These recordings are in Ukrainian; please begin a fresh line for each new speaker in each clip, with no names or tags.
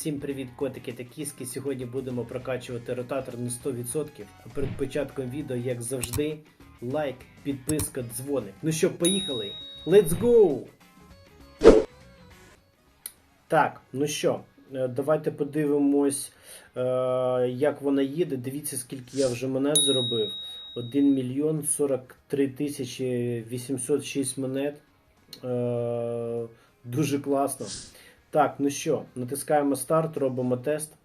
Всім привіт, котики та кіски. Сьогодні будемо прокачувати ротатор на 100%. А перед початком відео, як завжди, лайк, підписка, дзвоник. Ну що, поїхали? Let's go! Так, ну що, е, давайте подивимось, е, як вона їде. Дивіться, скільки я вже монет зробив. 1 мільйон 43 тисячі 806 монет. Е, Дуже класно. Так, ну що, натискаємо старт, робимо тест.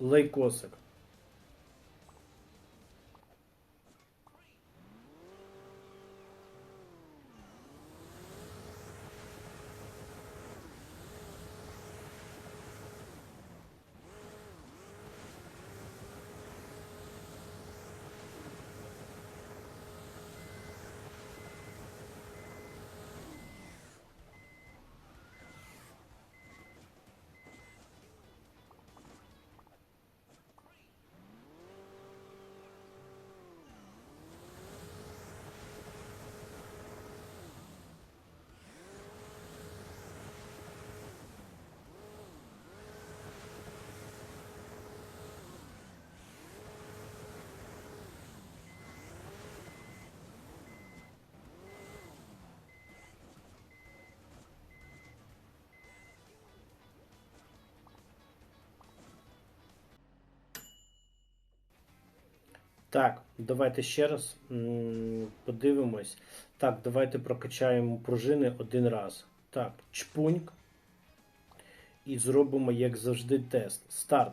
Лейкосик. Так, давайте ще раз подивимось. Так, давайте прокачаємо пружини один раз. Так, чпуньк. І зробимо, як завжди, тест. Старт.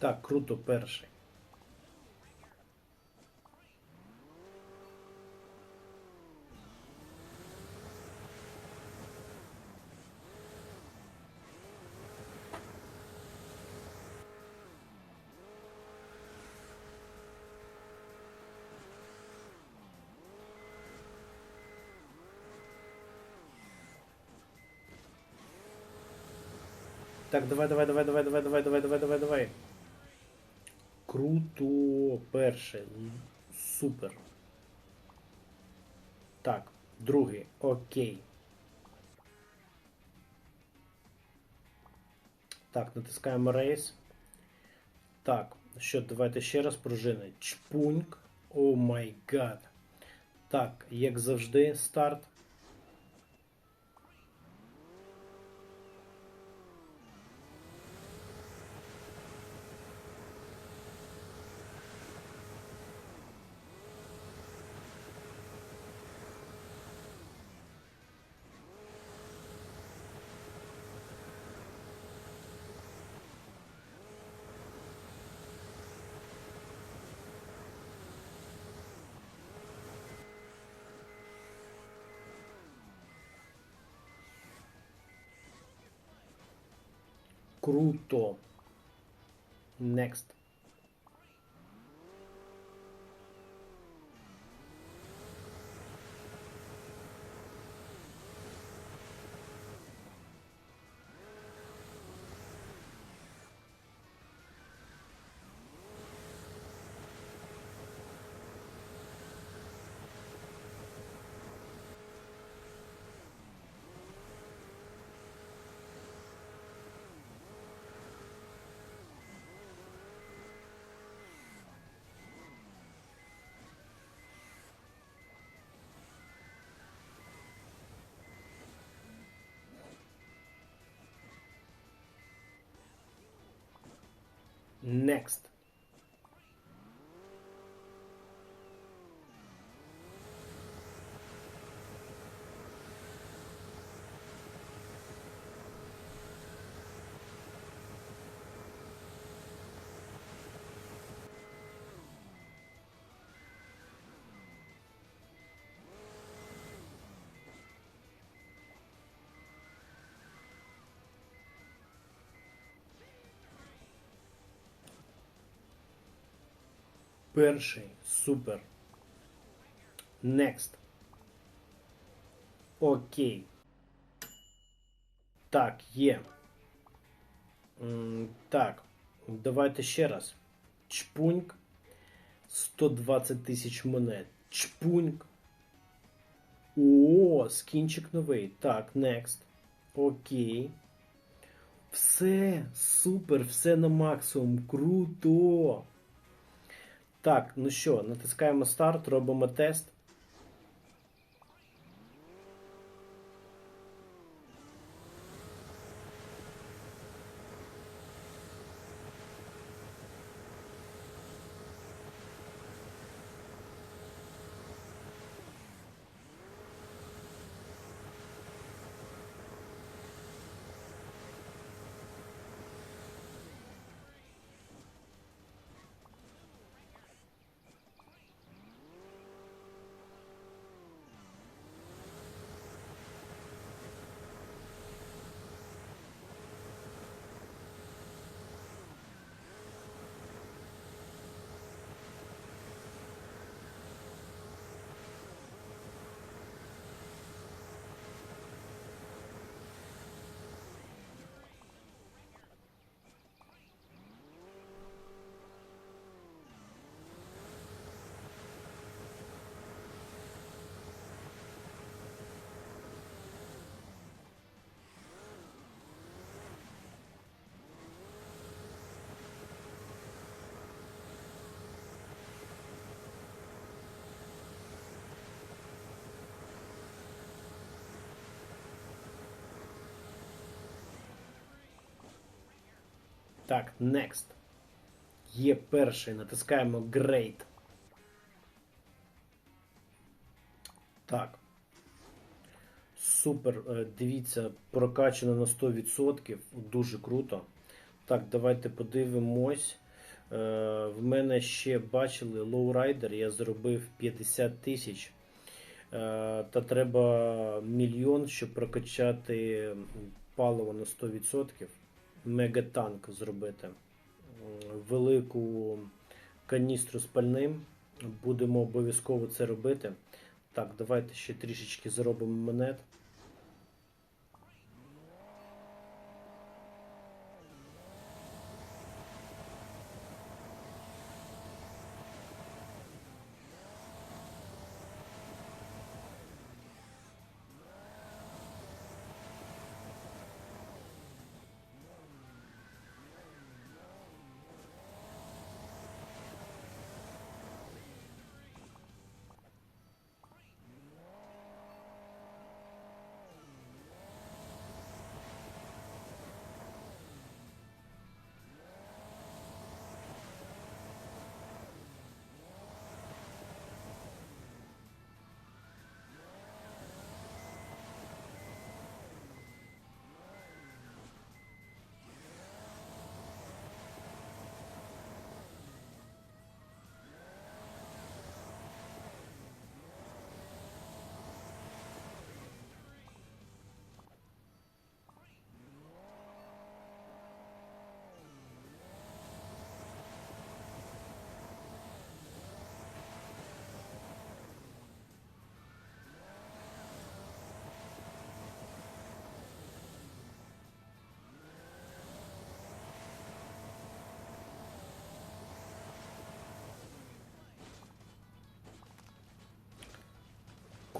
Так, круто, перший. Так, давай, давай, давай, давай, давай, давай, давай, давай, давай, давай. Круто, перше. Супер. Так, другий. Окей. Так, натискаємо рейс. Так, що, давайте ще раз пружини. Чпуньк. О май гад. Так, як завжди, старт. Круто. Next. Next. Перший. Супер. Next. Окей. Так, є. Так, давайте ще раз. Чпуньк. 120 тисяч монет. Чпуньк. О, скінчик новий. Так, next. Окей. Все, супер, все на максимум. Круто. Так, ну що, натискаємо старт, робимо тест. Так, next. Є перший, натискаємо Great. Так. Супер. Е, Дивіться, прокачано на 100%. Дуже круто. Так, давайте подивимось. Е, В мене ще бачили лоурайдер, я зробив 50 тисяч. Е, Та треба мільйон, щоб прокачати паливо на 100%. Мегатанк зробити. Велику каністру з пальним. Будемо обов'язково це робити. Так, давайте ще трішечки заробимо монет.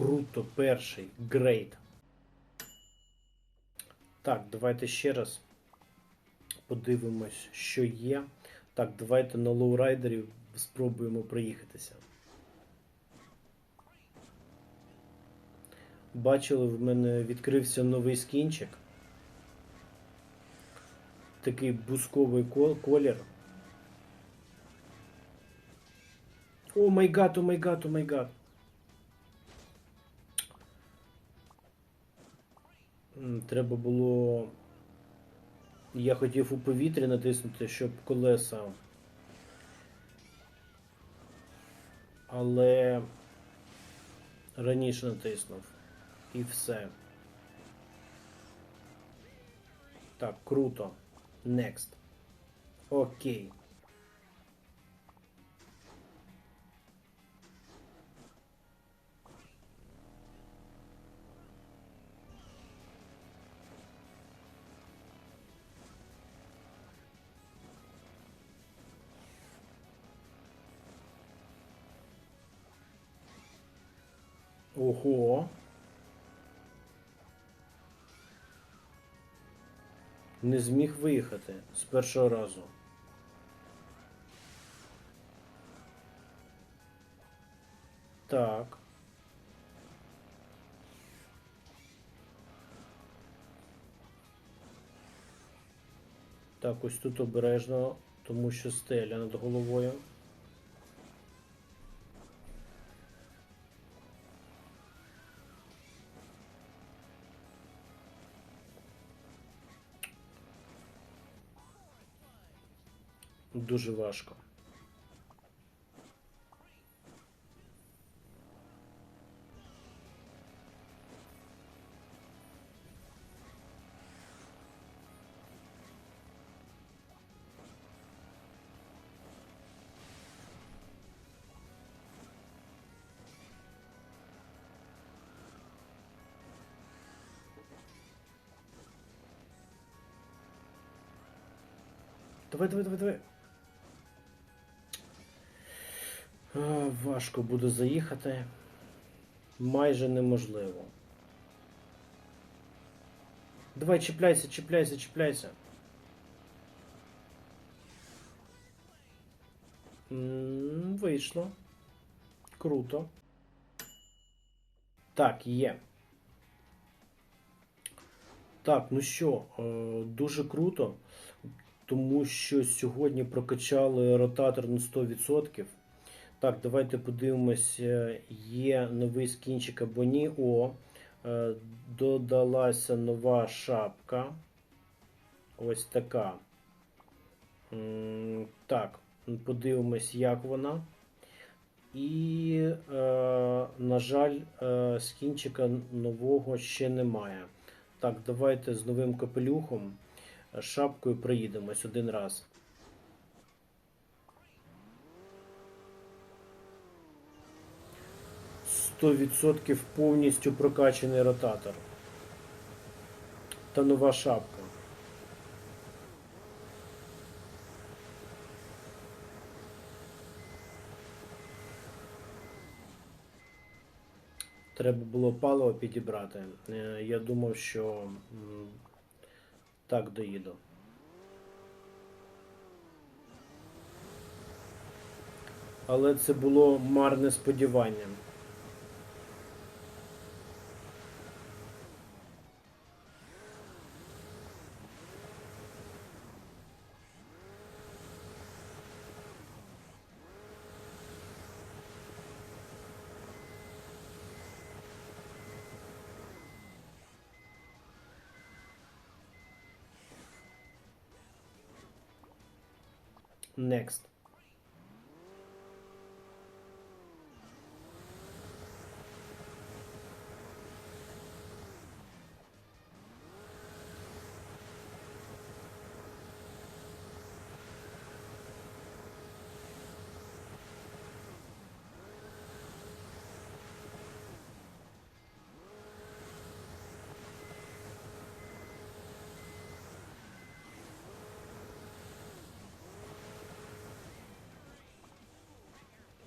Круто, перший. Грейт. Так, давайте ще раз подивимось, що є. Так, давайте на лоурайдері спробуємо проїхатися. Бачили, в мене відкрився новий скінчик. Такий бусковий колір. О май гад, о май гад, о май гад. Треба було. Я хотів у повітрі натиснути, щоб колеса. Але раніше натиснув. І все. Так, круто. Next. Окей. Ого. Не зміг виїхати з першого разу. Так. Так, ось тут обережно, тому що стеля над головою. Дуже важко. Давай, давай, давай, давай. Важко буде заїхати. Майже неможливо. Давай, чіпляйся, чіпляйся, чіпляйся. М, Вийшло. Круто. Так, є. Так, ну що, е, дуже круто, тому що сьогодні прокачали ротатор на 100%. Так, давайте подивимось, е, є новий скінчик або ні. О, е, додалася нова шапка. Ось така. Так, подивимось, як вона. І, е, на жаль, скінчика нового ще немає. Так, давайте з новим капелюхом, шапкою проїдемось один раз. Сто відсотків повністю прокачаний ротатор. Та нова шапка. Треба було паливо підібрати. Е, Я думав, що так доїду. Але це було марне сподівання. Next.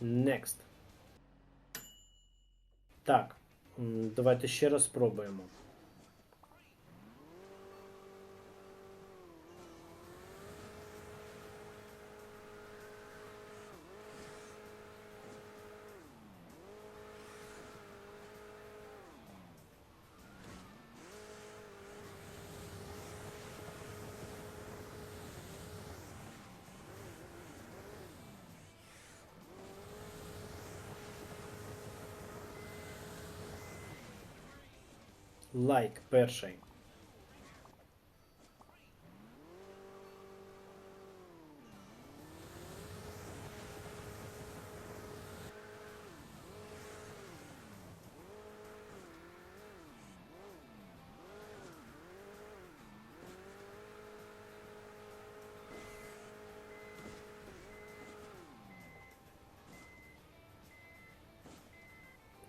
Next. Так, давайте ще раз спробуємо. Лайк перший.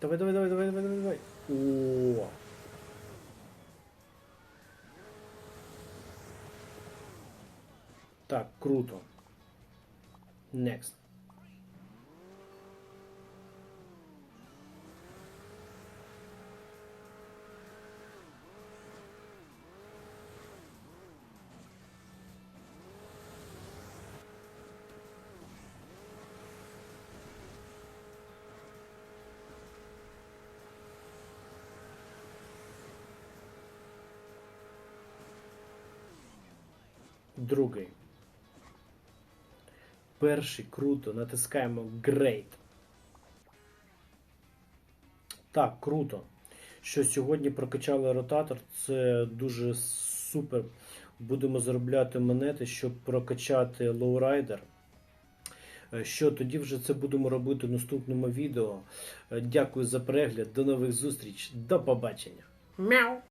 Давай, давай, давай, давай, давай, давай. О. Так, круто. Next. Другий. Перший круто. Натискаємо Great. Так, круто. Що сьогодні прокачали ротатор. Це дуже супер. Будемо заробляти монети, щоб прокачати лоурайдер. Е, Що тоді вже це будемо робити в наступному відео. Е, Дякую за перегляд. До нових зустріч. До побачення. Мяу.